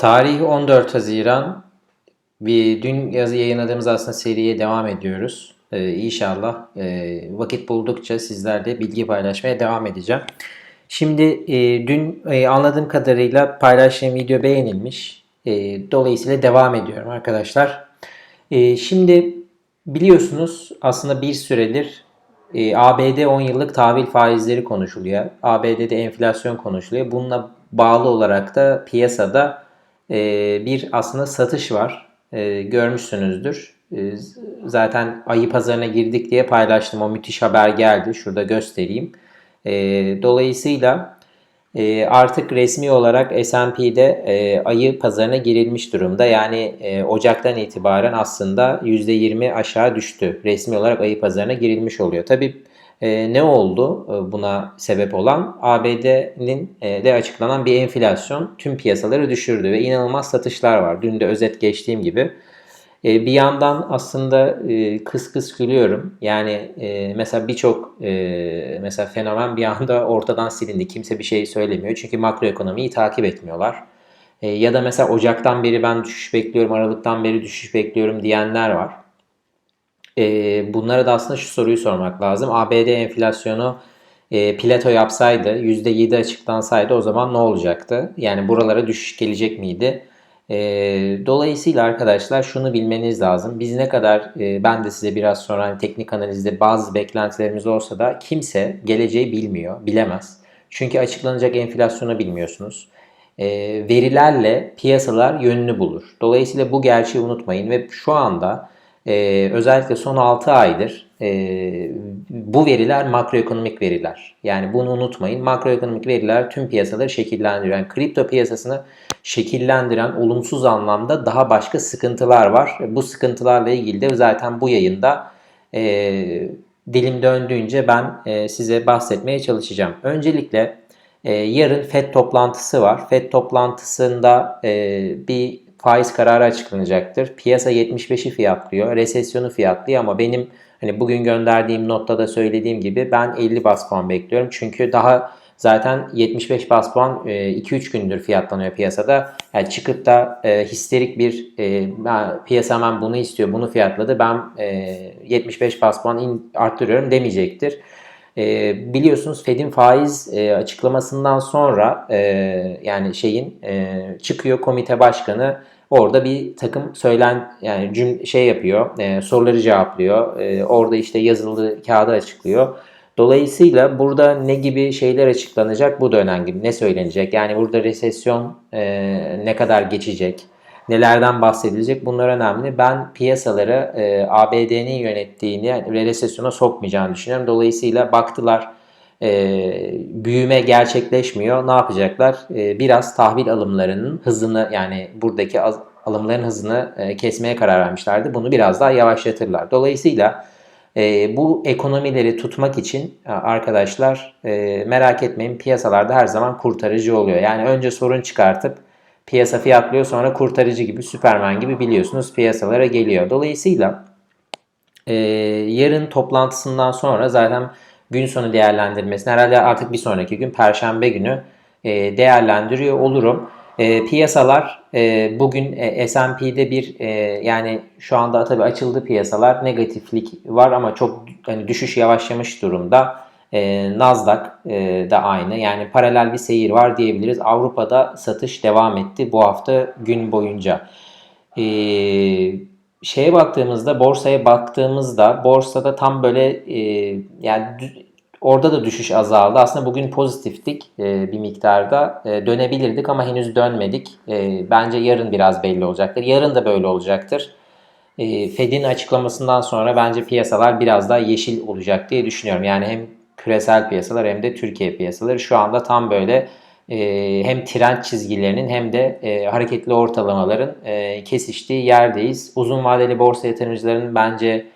Tarih 14 Haziran. Bir dün yazı yayınladığımız aslında seriye devam ediyoruz. Ee, inşallah e, vakit buldukça sizlerle bilgi paylaşmaya devam edeceğim. Şimdi e, dün e, anladığım kadarıyla paylaştığım video beğenilmiş. E, dolayısıyla devam ediyorum arkadaşlar. E, şimdi biliyorsunuz aslında bir süredir e, ABD 10 yıllık tahvil faizleri konuşuluyor. ABD'de enflasyon konuşuluyor. Bununla bağlı olarak da piyasada bir aslında satış var. E, görmüşsünüzdür. E, zaten ayı pazarına girdik diye paylaştım. O müthiş haber geldi. Şurada göstereyim. Dolayısıyla e, artık resmi olarak S&P'de e, ayı pazarına girilmiş durumda. Yani e, Ocak'tan itibaren aslında %20 aşağı düştü. Resmi olarak ayı pazarına girilmiş oluyor. Tabii e, ne oldu e, buna sebep olan? ABD'nin e, de açıklanan bir enflasyon tüm piyasaları düşürdü ve inanılmaz satışlar var. Dün de özet geçtiğim gibi. E, bir yandan aslında e, kıs kıs gülüyorum. Yani e, mesela birçok e, mesela fenomen bir anda ortadan silindi. Kimse bir şey söylemiyor. Çünkü makroekonomiyi takip etmiyorlar. E, ya da mesela Ocak'tan beri ben düşüş bekliyorum, Aralık'tan beri düşüş bekliyorum diyenler var. E, bunlara da aslında şu soruyu sormak lazım. ABD enflasyonu e, plato yapsaydı, %7 açıklansaydı o zaman ne olacaktı? Yani buralara düşüş gelecek miydi? E, dolayısıyla arkadaşlar şunu bilmeniz lazım. Biz ne kadar e, ben de size biraz sonra hani teknik analizde bazı beklentilerimiz olsa da kimse geleceği bilmiyor, bilemez. Çünkü açıklanacak enflasyonu bilmiyorsunuz. E, verilerle piyasalar yönünü bulur. Dolayısıyla bu gerçeği unutmayın ve şu anda e, özellikle son 6 aydır e, bu veriler makroekonomik veriler. Yani bunu unutmayın. Makroekonomik veriler tüm piyasaları şekillendiriyor. Yani kripto piyasasını şekillendiren olumsuz anlamda daha başka sıkıntılar var. Bu sıkıntılarla ilgili de zaten bu yayında e, dilim döndüğünce ben e, size bahsetmeye çalışacağım. Öncelikle e, yarın FED toplantısı var. FED toplantısında e, bir faiz kararı açıklanacaktır. Piyasa 75'i fiyatlıyor, resesyonu fiyatlıyor ama benim hani bugün gönderdiğim notta da söylediğim gibi ben 50 bas puan bekliyorum. Çünkü daha zaten 75 bas puan 2-3 gündür fiyatlanıyor piyasada. Yani çıkıp da e, histerik bir e, piyasa hemen bunu istiyor, bunu fiyatladı. Ben e, 75 bas puan arttırıyorum demeyecektir. E, biliyorsunuz Fed'in faiz e, açıklamasından sonra e, yani şeyin e, çıkıyor komite başkanı orada bir takım söylen yani cüm şey yapıyor e, soruları cevaplıyor e, orada işte yazılı kağıda açıklıyor. Dolayısıyla burada ne gibi şeyler açıklanacak bu da önemli. Ne söylenecek? Yani burada resesyon e, ne kadar geçecek? Nelerden bahsedilecek bunlar önemli. Ben piyasaları e, ABD'nin yönettiğini resesyona sokmayacağını düşünüyorum. Dolayısıyla baktılar e, büyüme gerçekleşmiyor. Ne yapacaklar? E, biraz tahvil alımlarının hızını yani buradaki az, alımların hızını e, kesmeye karar vermişlerdi. Bunu biraz daha yavaşlatırlar. Dolayısıyla e, bu ekonomileri tutmak için arkadaşlar e, merak etmeyin piyasalarda her zaman kurtarıcı oluyor. Yani önce sorun çıkartıp piyasa fiyatlıyor sonra kurtarıcı gibi Süperman gibi biliyorsunuz piyasalara geliyor. Dolayısıyla e, yarın toplantısından sonra zaten gün sonu değerlendirmesini herhalde artık bir sonraki gün Perşembe günü e, değerlendiriyor olurum. E, piyasalar e, bugün e, S&P'de bir e, yani şu anda tabii açıldı piyasalar negatiflik var ama çok hani düşüş yavaşlamış durumda. E, Nasdaq e, da aynı. Yani paralel bir seyir var diyebiliriz. Avrupa'da satış devam etti bu hafta gün boyunca. E, şeye baktığımızda, borsaya baktığımızda borsada tam böyle e, yani orada da düşüş azaldı. Aslında bugün pozitiftik e, bir miktarda. E, dönebilirdik ama henüz dönmedik. E, bence yarın biraz belli olacaktır. Yarın da böyle olacaktır. E, Fed'in açıklamasından sonra bence piyasalar biraz daha yeşil olacak diye düşünüyorum. Yani hem küresel piyasalar hem de Türkiye piyasaları şu anda tam böyle e, hem trend çizgilerinin hem de e, hareketli ortalamaların e, kesiştiği yerdeyiz. Uzun vadeli borsa yatırımcılarının bence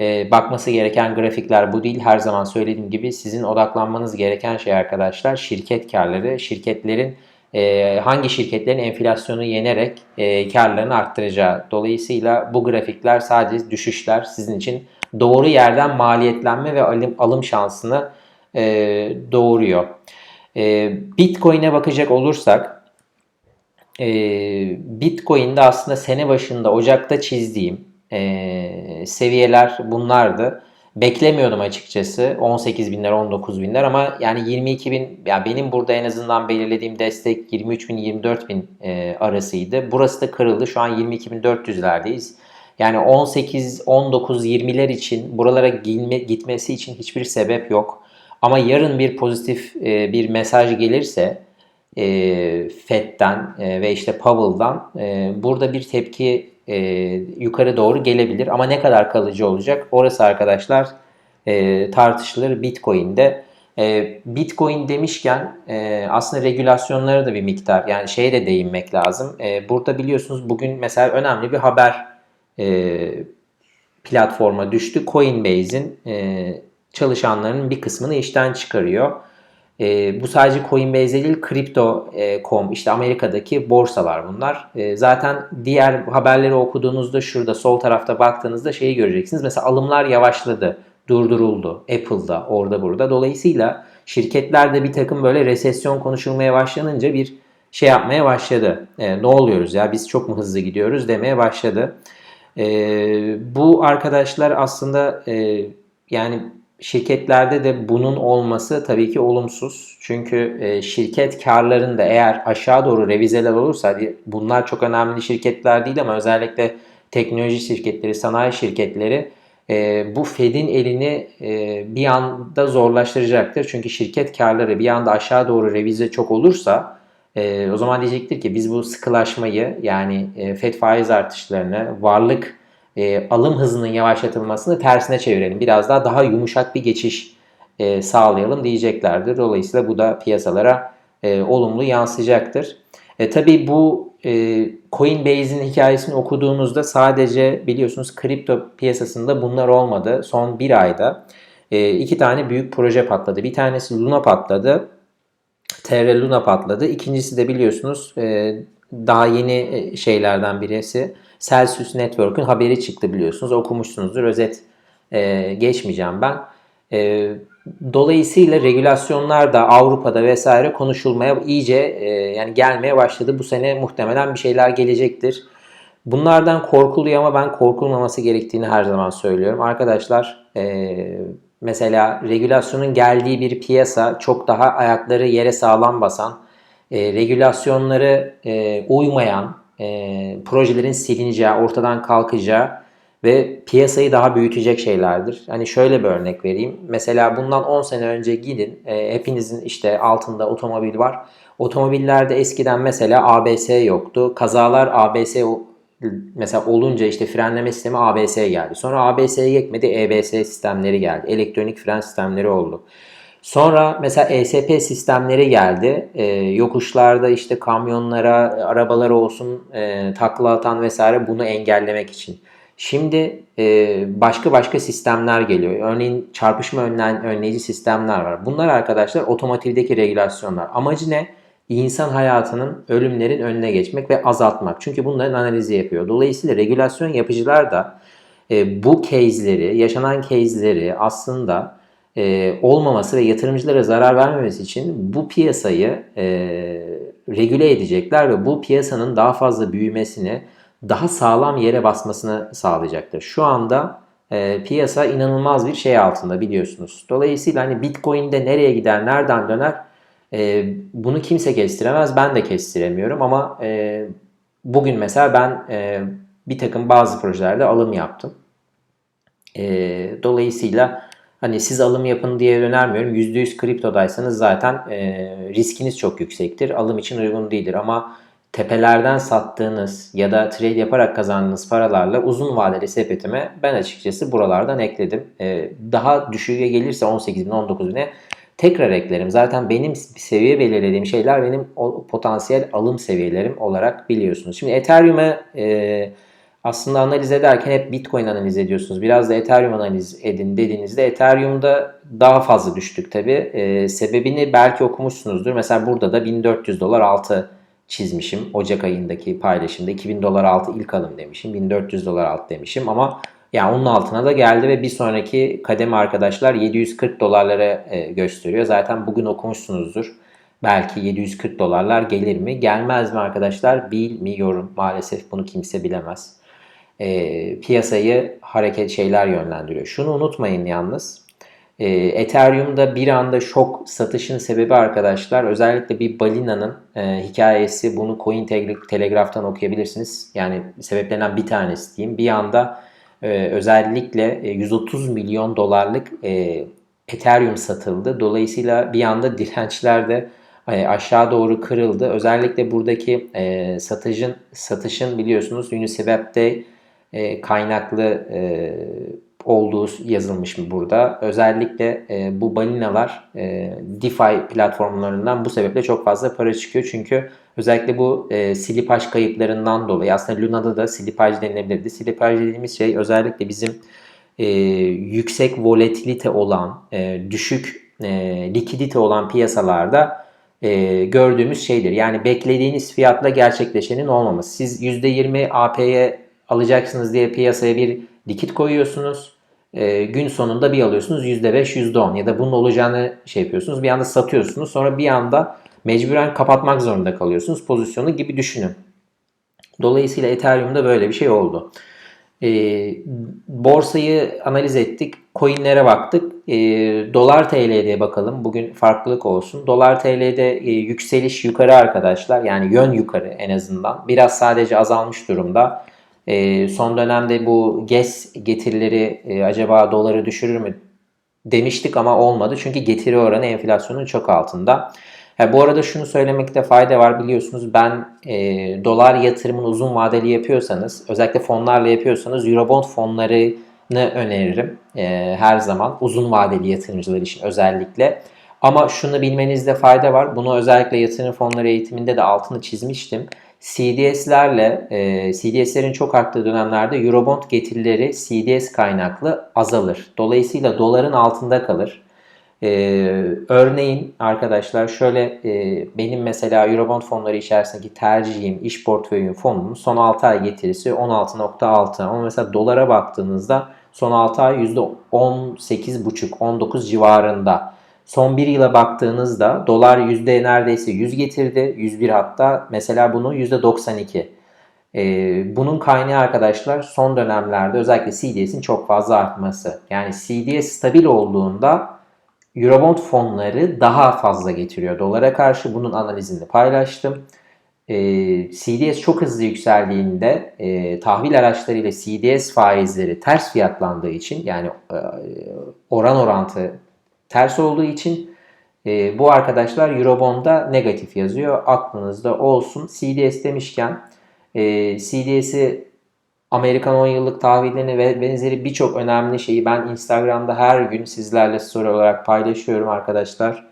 e, bakması gereken grafikler bu değil. Her zaman söylediğim gibi sizin odaklanmanız gereken şey arkadaşlar şirket karları. Şirketlerin e, hangi şirketlerin enflasyonu yenerek e, karlarını arttıracağı. Dolayısıyla bu grafikler sadece düşüşler sizin için doğru yerden maliyetlenme ve alım, alım şansını e, doğuruyor. E, Bitcoin'e bakacak olursak e, Bitcoin'de aslında sene başında Ocak'ta çizdiğim e, seviyeler bunlardı. Beklemiyordum açıkçası 18 binler 19 binler ama yani 22 bin ya benim burada en azından belirlediğim destek 23 bin 24 bin e, arasıydı. Burası da kırıldı şu an 22 bin 400'lerdeyiz. Yani 18, 19, 20'ler için buralara gitme, gitmesi için hiçbir sebep yok. Ama yarın bir pozitif e, bir mesaj gelirse e, FED'den e, ve işte Powell'dan e, burada bir tepki e, yukarı doğru gelebilir. Ama ne kadar kalıcı olacak? Orası arkadaşlar e, tartışılır Bitcoin'de. E, Bitcoin demişken e, aslında regülasyonlara da bir miktar yani şeye de değinmek lazım. E, burada biliyorsunuz bugün mesela önemli bir haber e, platforma düştü. Coinbase'in e, çalışanlarının bir kısmını işten çıkarıyor. E, bu sadece Coinbase değil, Crypto.com işte Amerika'daki borsalar bunlar. E, zaten diğer haberleri okuduğunuzda şurada sol tarafta baktığınızda şeyi göreceksiniz. Mesela alımlar yavaşladı, durduruldu. Apple'da, orada burada. Dolayısıyla şirketlerde bir takım böyle resesyon konuşulmaya başlanınca bir şey yapmaya başladı. E, ne oluyoruz ya biz çok mu hızlı gidiyoruz demeye başladı. E, bu arkadaşlar aslında e, yani şirketlerde de bunun olması tabii ki olumsuz. Çünkü e, şirket karlarında eğer aşağı doğru revizeler olursa bunlar çok önemli şirketler değil ama özellikle teknoloji şirketleri, sanayi şirketleri e, bu Fed'in elini e, bir anda zorlaştıracaktır. Çünkü şirket karları bir anda aşağı doğru revize çok olursa e, o zaman diyecektir ki biz bu sıkılaşmayı yani e, Fed faiz artışlarını, varlık e, alım hızının yavaşlatılmasını tersine çevirelim. Biraz daha daha yumuşak bir geçiş e, sağlayalım diyeceklerdir. Dolayısıyla bu da piyasalara e, olumlu yansıyacaktır. E, tabii bu e, Coinbase'in hikayesini okuduğunuzda sadece biliyorsunuz kripto piyasasında bunlar olmadı. Son bir ayda e, iki tane büyük proje patladı. Bir tanesi Luna patladı. Terra Luna patladı. İkincisi de biliyorsunuz e, daha yeni e, şeylerden birisi Celsius Network'ün haberi çıktı biliyorsunuz. Okumuşsunuzdur. Özet e, geçmeyeceğim ben. Dolayısıyla regülasyonlar da Avrupa'da vesaire konuşulmaya iyice yani gelmeye başladı. Bu sene muhtemelen bir şeyler gelecektir. Bunlardan korkuluyor ama ben korkulmaması gerektiğini her zaman söylüyorum. Arkadaşlar mesela regülasyonun geldiği bir piyasa çok daha ayakları yere sağlam basan, e, regülasyonları e, uymayan, e, projelerin silineceği, ortadan kalkacağı ve piyasayı daha büyütecek şeylerdir. Hani şöyle bir örnek vereyim. Mesela bundan 10 sene önce gidin. E, hepinizin işte altında otomobil var. Otomobillerde eskiden mesela ABS yoktu. Kazalar ABS mesela olunca işte frenleme sistemi ABS geldi. Sonra ABS'ye yetmedi EBS sistemleri geldi. Elektronik fren sistemleri oldu. Sonra mesela ESP sistemleri geldi. E, yokuşlarda işte kamyonlara, arabalara olsun e, takla atan vesaire bunu engellemek için. Şimdi e, başka başka sistemler geliyor. Örneğin çarpışma önlen, önleyici sistemler var. Bunlar arkadaşlar otomotivdeki regülasyonlar. Amacı ne? İnsan hayatının ölümlerin önüne geçmek ve azaltmak. Çünkü bunların analizi yapıyor. Dolayısıyla regülasyon yapıcılar da e, bu case'leri, yaşanan case'leri aslında e, olmaması ve yatırımcılara zarar vermemesi için bu piyasayı e, regüle edecekler ve bu piyasanın daha fazla büyümesini, daha sağlam yere basmasını sağlayacaktır. Şu anda e, piyasa inanılmaz bir şey altında biliyorsunuz. Dolayısıyla hani Bitcoin'de nereye gider, nereden döner e, bunu kimse kestiremez. Ben de kestiremiyorum ama e, bugün mesela ben e, bir takım bazı projelerde alım yaptım. E, dolayısıyla Hani siz alım yapın diye önermiyorum. %100 kriptodaysanız zaten e, riskiniz çok yüksektir. Alım için uygun değildir ama tepelerden sattığınız ya da trade yaparak kazandığınız paralarla uzun vadeli sepetime ben açıkçası buralardan ekledim. E, daha düşüğe gelirse 18 bin 19 bine tekrar eklerim. Zaten benim seviye belirlediğim şeyler benim potansiyel alım seviyelerim olarak biliyorsunuz. Şimdi Ethereum'a e, aslında analiz ederken hep Bitcoin analiz ediyorsunuz. Biraz da Ethereum analiz edin dediğinizde Ethereum'da daha fazla düştük tabi. Ee, sebebini belki okumuşsunuzdur. Mesela burada da 1400 dolar altı çizmişim. Ocak ayındaki paylaşımda 2000 dolar altı ilk alım demişim. 1400 dolar altı demişim ama yani onun altına da geldi ve bir sonraki kademe arkadaşlar 740 dolarlara e, gösteriyor. Zaten bugün okumuşsunuzdur. Belki 740 dolarlar gelir mi? Gelmez mi arkadaşlar? Bilmiyorum. Maalesef bunu kimse bilemez. E, piyasayı hareket şeyler yönlendiriyor. Şunu unutmayın yalnız. E, Ethereum'da bir anda şok satışın sebebi arkadaşlar özellikle bir balinanın e, hikayesi bunu Coin Telegraph'tan okuyabilirsiniz. Yani sebeplerinden bir tanesi diyeyim. Bir anda e, özellikle 130 milyon dolarlık e, Ethereum satıldı. Dolayısıyla bir anda dirençler de e, aşağı doğru kırıldı. Özellikle buradaki e, satışın satışın biliyorsunuz Uniswap'te e, kaynaklı e, olduğu yazılmış mı burada? Özellikle e, bu balinalar e, DeFi platformlarından bu sebeple çok fazla para çıkıyor. Çünkü özellikle bu e, silipaj kayıplarından dolayı aslında Luna'da da silipaj denilebilirdi. Silipaj dediğimiz şey özellikle bizim e, yüksek volatilite olan, e, düşük e, likidite olan piyasalarda e, gördüğümüz şeydir. Yani beklediğiniz fiyatla gerçekleşenin olmaması. Siz %20 AP'ye alacaksınız diye piyasaya bir likit koyuyorsunuz e, gün sonunda bir alıyorsunuz %5, %10 ya da bunun olacağını şey yapıyorsunuz. Bir anda satıyorsunuz. Sonra bir anda mecburen kapatmak zorunda kalıyorsunuz pozisyonu gibi düşünün. Dolayısıyla Ethereum'da böyle bir şey oldu. E, borsayı analiz ettik. Coinlere baktık. E, dolar TL'de bakalım. Bugün farklılık olsun. Dolar TL'de e, yükseliş yukarı arkadaşlar. Yani yön yukarı en azından. Biraz sadece azalmış durumda. E, son dönemde bu GES getirileri e, acaba doları düşürür mü demiştik ama olmadı. Çünkü getiri oranı enflasyonun çok altında. Ha, bu arada şunu söylemekte fayda var biliyorsunuz ben e, dolar yatırımını uzun vadeli yapıyorsanız özellikle fonlarla yapıyorsanız Eurobond fonlarını öneririm e, her zaman uzun vadeli yatırımcılar için özellikle. Ama şunu bilmenizde fayda var. Bunu özellikle yatırım fonları eğitiminde de altını çizmiştim. CDS'lerle e, CDS'lerin çok arttığı dönemlerde Eurobond getirileri CDS kaynaklı azalır. Dolayısıyla doların altında kalır. E, örneğin arkadaşlar şöyle e, benim mesela Eurobond fonları içerisindeki tercihim, iş portföyüm fonumun son 6 ay getirisi 16.6 ama mesela dolara baktığınızda son 6 ay %18.5-19 civarında. Son bir yıla baktığınızda dolar yüzde neredeyse 100 getirdi. 101 hatta. Mesela bunu yüzde 92. Ee, bunun kaynağı arkadaşlar son dönemlerde özellikle CDS'in çok fazla artması. Yani CDS stabil olduğunda Eurobond fonları daha fazla getiriyor dolara karşı. Bunun analizini paylaştım. Ee, CDS çok hızlı yükseldiğinde e, tahvil araçlarıyla CDS faizleri ters fiyatlandığı için yani e, oran orantı ters olduğu için e, bu arkadaşlar Eurobond'da negatif yazıyor. Aklınızda olsun. CDS demişken e, CDS'i Amerikan 10 yıllık tahvillerini ve benzeri birçok önemli şeyi ben Instagram'da her gün sizlerle story olarak paylaşıyorum arkadaşlar.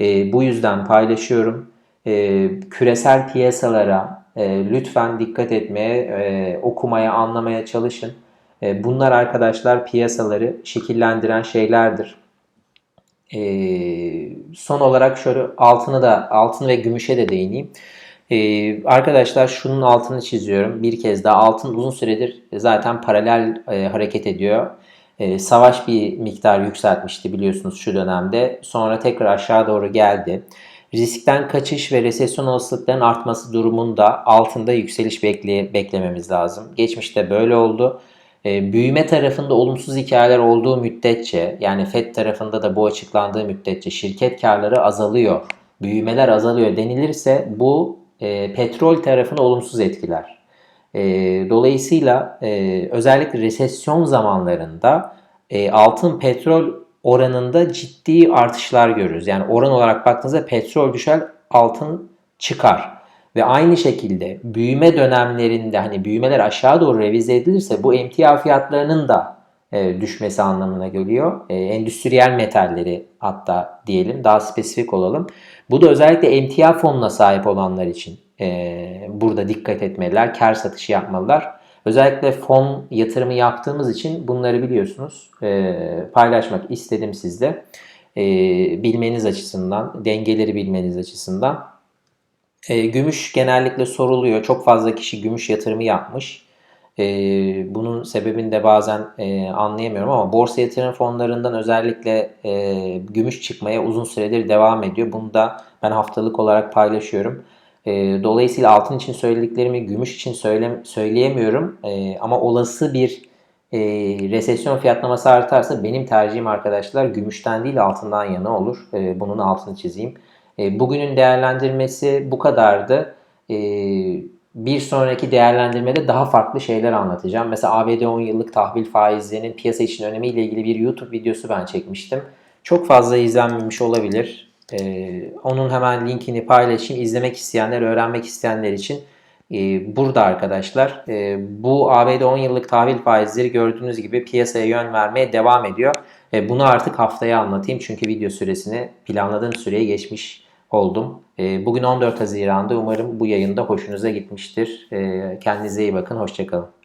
E, bu yüzden paylaşıyorum. E, küresel piyasalara e, lütfen dikkat etmeye, e, okumaya, anlamaya çalışın. E, bunlar arkadaşlar piyasaları şekillendiren şeylerdir. E, son olarak şöyle altını da altın ve gümüşe de değineyim. Ee, arkadaşlar şunun altını çiziyorum. Bir kez daha altın uzun süredir zaten paralel e, hareket ediyor. E, savaş bir miktar yükseltmişti biliyorsunuz şu dönemde. Sonra tekrar aşağı doğru geldi. Riskten kaçış ve resesyon olasılıklarının artması durumunda altında yükseliş bekle beklememiz lazım. Geçmişte böyle oldu. E, büyüme tarafında olumsuz hikayeler olduğu müddetçe yani FED tarafında da bu açıklandığı müddetçe şirket karları azalıyor, büyümeler azalıyor denilirse bu e, petrol tarafını olumsuz etkiler. E, dolayısıyla e, özellikle resesyon zamanlarında e, altın petrol oranında ciddi artışlar görürüz. Yani oran olarak baktığınızda petrol düşer, altın çıkar. Ve aynı şekilde büyüme dönemlerinde hani büyümeler aşağı doğru revize edilirse bu emtia fiyatlarının da e, düşmesi anlamına geliyor. E, endüstriyel metalleri hatta diyelim daha spesifik olalım. Bu da özellikle emtia fonuna sahip olanlar için e, burada dikkat etmeliler, kar satışı yapmalılar. Özellikle fon yatırımı yaptığımız için bunları biliyorsunuz e, paylaşmak istedim sizle. E, bilmeniz açısından, dengeleri bilmeniz açısından. E, gümüş genellikle soruluyor. Çok fazla kişi gümüş yatırımı yapmış. E, bunun sebebini de bazen e, anlayamıyorum ama borsa yatırım fonlarından özellikle e, gümüş çıkmaya uzun süredir devam ediyor. Bunu da Ben haftalık olarak paylaşıyorum. E, dolayısıyla altın için söylediklerimi gümüş için söyle, söyleyemiyorum. E, ama olası bir e, resesyon fiyatlaması artarsa benim tercihim arkadaşlar gümüşten değil altından yana olur. E, bunun altını çizeyim. E, bugünün değerlendirmesi bu kadardı. E, bir sonraki değerlendirmede daha farklı şeyler anlatacağım. Mesela ABD 10 yıllık tahvil faizlerinin piyasa için önemiyle ilgili bir YouTube videosu ben çekmiştim. Çok fazla izlenmemiş olabilir. Ee, onun hemen linkini paylaşayım. İzlemek isteyenler, öğrenmek isteyenler için e, burada arkadaşlar. E, bu ABD 10 yıllık tahvil faizleri gördüğünüz gibi piyasaya yön vermeye devam ediyor. E, bunu artık haftaya anlatayım çünkü video süresini planladığım süreye geçmiş oldum. E, bugün 14 Haziran'da umarım bu yayında hoşunuza gitmiştir. E, kendinize iyi bakın, hoşçakalın.